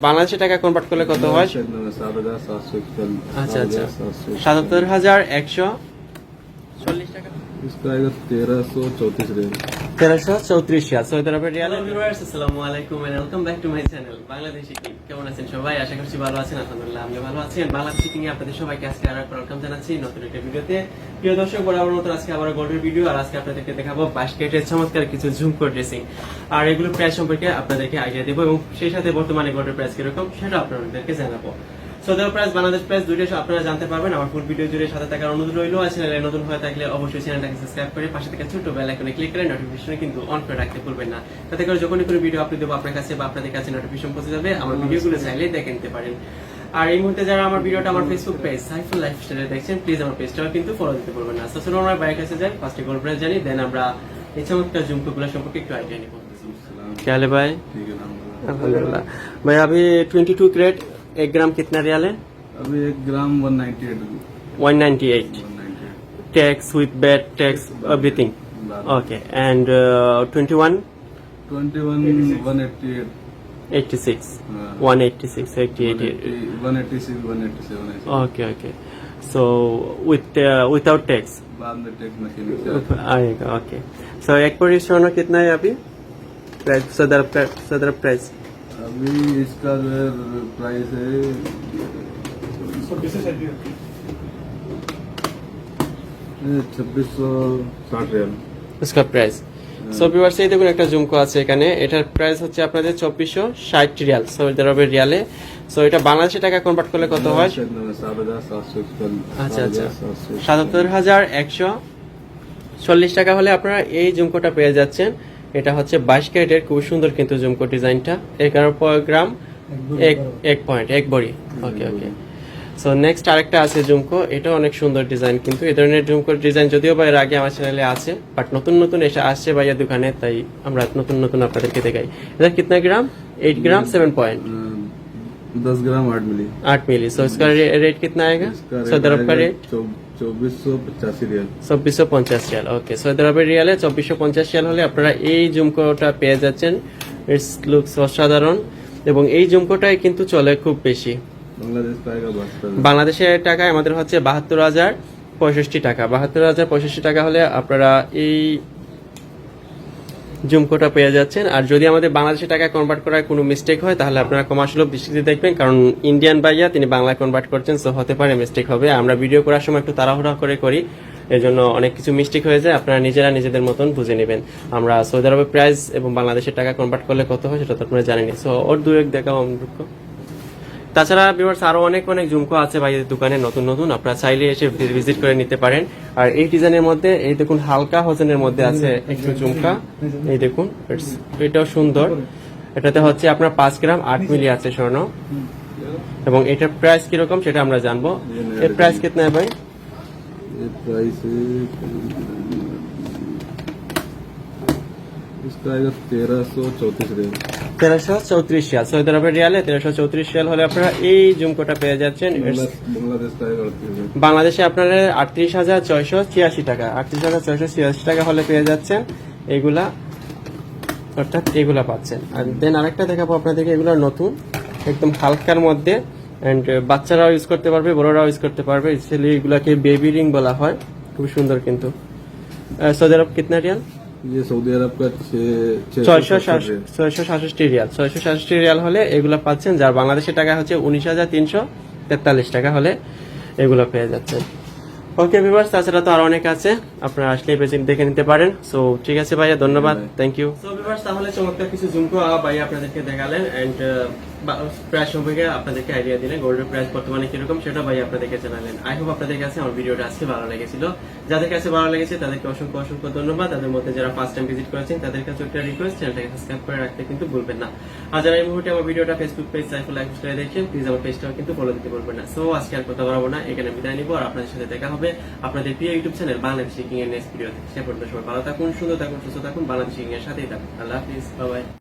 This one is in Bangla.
বাংলাদেশি টাকা কনভার্ট করলে কত হয়? আচ্ছা আচ্ছা। সাতাত্তর হাজার একশো চল্লিশ টাকা। তেরোশো চৌত্রিশ সবাইকে আজকে জানাচ্ছি নতুন একটা প্রিয় আজকে আবার ভিডিও আজকে আপনাদেরকে দেখাবো চমৎকার কিছু ঝুমকো ড্রেসিং আর এগুলো প্রাইস সম্পর্কে আপনাদেরকে আইডিয়া দেবো এবং সেই সাথে বর্তমানে গোল্ডের প্রাইস কীরকম সেটা আপনাদেরকে জানাব। Saudi Arab price Bangladesh price দুইটা আপনারা জানতে পারবেন আমার ফুল ভিডিও জুড়ে সাথে থাকার অনুরোধ রইল আর চ্যানেলে নতুন হয়ে থাকলে অবশ্যই চ্যানেলটাকে সাবস্ক্রাইব করে পাশে থেকে ছোট বেল আইকনে ক্লিক করে নোটিফিকেশন কিন্তু অন করে রাখতে ভুলবেন না তাতে করে যখনই কোনো ভিডিও আপলোড দেবো আপনার কাছে বা আপনাদের কাছে নোটিফিকেশন পৌঁছে যাবে আমার ভিডিওগুলো চাইলে দেখে নিতে পারেন আর এই মুহূর্তে যারা আমার ভিডিওটা আমার ফেসবুক পেজ সাইফুল লাইফস্টাইলে দেখছেন প্লিজ আমার পেজটাও কিন্তু ফলো দিতে ভুলবেন না সো আমরা বাইক কাছে যাই ফার্স্টে গোল্ড প্রাইস জানি দেন আমরা এই চমৎকার জুমকুগুলো সম্পর্কে একটু আইডিয়া নিব क्या हाल है भाई ठीक है नाम बोलो। अल्हम्दुलिल्लाह भाई अभी 22 कैरेट एक ग्राम कितना रियाल है अभी एक gram one ninety eight 198 one ninety eight tax with bad tax everything okay and uh, 21 twenty one one eighty eight 86 हाँ। 186 88 one eighty six one eighty seven okay okay so with uh, without tax बाद में टेक्स मशीन से आएगा okay so एक पर सोना कितना है अभी प्राइस सदर सदर प्राइस अभी इसका जो है प्राइस है छब्बीस सौ साठ रियल उसका প্রাইস সো ভিউয়ার্স এই দেখুন একটা জুমকো আছে এখানে এটার প্রাইস হচ্ছে আপনাদের চব্বিশশো ষাট রিয়াল সৌদি আরবের রিয়ালে সো এটা বাংলাদেশি টাকা কনভার্ট করলে কত হয় सात हजार सात सौ इकतालीस আচ্ছা আচ্ছা सात सौ সাতাত্তর হাজার একশো চল্লিশ টাকা হলে আপনারা এই জুমকোটা পেয়ে যাচ্ছেন এটা হচ্ছে বাইশ ক্যারেটের খুব সুন্দর কিন্তু জুমকো ডিজাইনটা। এগারো গ্রাম এক এক পয়েন্ট এক বড়ি। ওকে ওকে সো নেক্সট আরেকটা আছে জুমকো এটা অনেক সুন্দর ডিজাইন কিন্তু। এ ধরনের জুমকোর ডিজাইন যদিও বা এর আগে আমার চ্যানেলে আছে বাট নতুন নতুন এসে আসছে ভাইয়া দোকানে তাই আমরা নতুন নতুন আপনাদেরকে দেখাই। এটা কিতনা gram? Eight gram seven point দশ গ্রাম আট মিলি। আট মিলি। सो इसका रेट कितना आएगा सो दरअप का চব্বিশশো পঞ্চাশ রিয়াল ওকে সৌদি আরবের রিয়ালে চব্বিশশো পঞ্চাশ রিয়াল হলে আপনারা এই জুমকোটা পেয়ে যাচ্ছেন। ইটস লুকস অসাধারণ। এবং এই জুমকোটাই কিন্তু চলে খুব বেশি। বাংলাদেশের টাকায় আমাদের হচ্ছে বাহাত্তর হাজার পঁয়ষট্টি টাকা। বাহাত্তর হাজার পঁয়ষট্টি টাকা হলে আপনারা এই জুমকোটা পেয়ে যাচ্ছেন। আর যদি আমাদের বাংলাদেশি টাকা কনভার্ট করার কোনো মিস্টেক হয়, তাহলে আপনারা কমার্শিয়াল দৃষ্টিতে দেখবেন, কারণ ইন্ডিয়ান বাইয়া তিনি বাংলায় কনভার্ট করছেন সো হতে পারে মিস্টেক হবে। আমরা ভিডিও করার সময় একটু তাড়াহুড়া করে করি এই জন্য অনেক কিছু মিস্টেক হয়ে যায়, আপনারা নিজেরা নিজেদের মতন বুঝে নেবেন। আমরা সৌদি আরবের প্রাইস এবং বাংলাদেশের টাকা কনভার্ট করলে কত হয়, সেটা তো আপনারা জানেনি সো ওর দু এক দেখাও আমরুক্ষ তাছাড়া ভিউয়ার্স আরও অনেক অনেক ঝুমকো আছে ভাইদের দোকানে, নতুন নতুন, আপনারা চাইলে এসে ভিজিট করে নিতে পারেন। আর এই ডিজাইনের মধ্যে, এই দেখুন হালকা হোসেনের মধ্যে আছে একটু ঝুমকা। এই দেখুন এটাও সুন্দর। এটাতে হচ্ছে আপনার পাঁচ গ্রাম আট মিলি আছে স্বর্ণ। এবং এটার প্রাইস কীরকম সেটা আমরা জানব। এর প্রাইস কেতনা ভাই? প্রাইস इसका आएगा तेरह सौ चौतीस रियल তেরোশো চৌত্রিশ রিয়াল সৌদি আরবের রিয়ালে তেরোশো চৌত্রিশ রিয়াল হলে আপনারা এই জুমকোটা পেয়ে যাচ্ছেন It's- बांग्ला- बांग्लादेश का आएगा अड़तीस रियल বাংলাদেশে আপনারা আটত্রিশ হাজার ছয়শো ছিয়াশি টাকা আটত্রিশ হাজার ছয়শো ছিয়াশি টাকা হলে পেয়ে যাচ্ছেন এগুলা অর্থাৎ এগুলা পাচ্ছেন আর দেন আরেকটা দেখাবো আপনাদেরকে এগুলো নতুন একদম হালকার মধ্যে অ্যান্ড বাচ্চারাও ইউজ করতে পারবে বড়রাও ইউজ করতে পারবে স্পেশালি এগুলাকে বেবি রিং বলা হয় খুব সুন্দর কিন্তু আহ, সৌদি আরব কিতনা রিয়াল যে সৌদি আরব পাচ্ছে ছয়শো সাতষট্টি রিয়াল। ছয়শো সাতষট্টি রিয়াল হলে এগুলো পাচ্ছেন যার বাংলাদেশের টাকা হচ্ছে উনিশ হাজার তিনশো তেতাল্লিশ টাকা হলে এগুলো পেয়ে যাচ্ছেন। ওকে ভিভার্স তাছাড়া তো আরও অনেক আছে। আপনারা আসলে পেজিং দেখে নিতে পারেন। সো ঠিক আছে ভাইয়া ধন্যবাদ। থ্যাংক ইউ ভিভার্স তাহলে চমৎকার কিছু জুমকো ভাইয়া আপনাদেরকে দেখালেন। এন্ড প্রাইস সম্পর্কে আপনাদেরকে আইডিয়া দিলেন গোল্ডের প্রাইস বর্তমানে কীরকম সেটা ভাই আপনাদেরকে জানালেন। আই হোপ আপনাদের কাছে আমার ভিডিওটা আজকে ভালো লেগেছিল। যাদের কাছে ভালো লেগেছে, তাদেরকে অসংখ্য অসংখ্য ধন্যবাদ। তাদের মধ্যে যারা ফার্স্ট টাইম ভিজিট করেছেন, তাদের কাছে একটা রিকোয়েস্ট চ্যানেলটাকে সাবস্ক্রাইব করে রাখতে কিন্তু ভুলবেন না। আর যারা এই মুহূর্তে আমার ভিডিওটা ফেসবুক পেজ সাইফুল লাইফ স্টাইলে দেখছেন প্লিজ আমার পেজটাও কিন্তু ফলো দিতে ভুলবেন না। সো আজকে আর কথা বলব না। এখানে বিদায় নিবো, আর আপনাদের সাথে দেখা হবে আপনাদের প্রিয় ইউটিউব চ্যানেল বাংলাদেশি কিং এর নেক্সট ভিডিওতে সে পর্যন্ত সবাই ভালো থাকুন, সুন্দর থাকুন, সুস্থ থাকুন, বাংলাদেশি কিং এর সাথেই থাকুন। আল্লাহ হাফিজ বাই